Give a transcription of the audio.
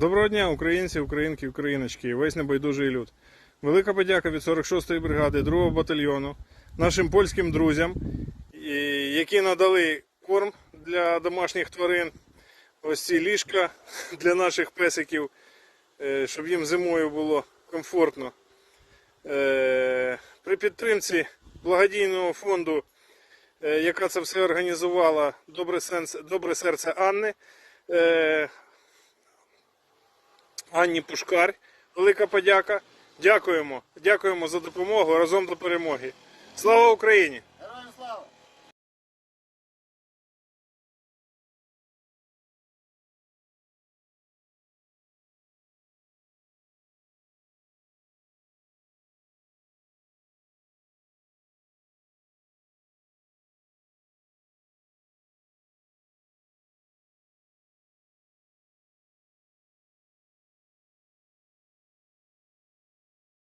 Доброго дня, українці, українки, україночки, весь небайдужий люд. Велика подяка від 46-ї бригади 2-го батальйону нашим польським друзям, які надали корм для домашніх тварин. Ось ці ліжка для наших песиків, е, щоб їм зимою було комфортно. Е, При підтримці благодійного фонду, е, яка це все організувала, Добре серце Анни. Анні Пушкар. Велика подяка. Дякуємо. Дякуємо за допомогу разом до перемоги. Слава Україні!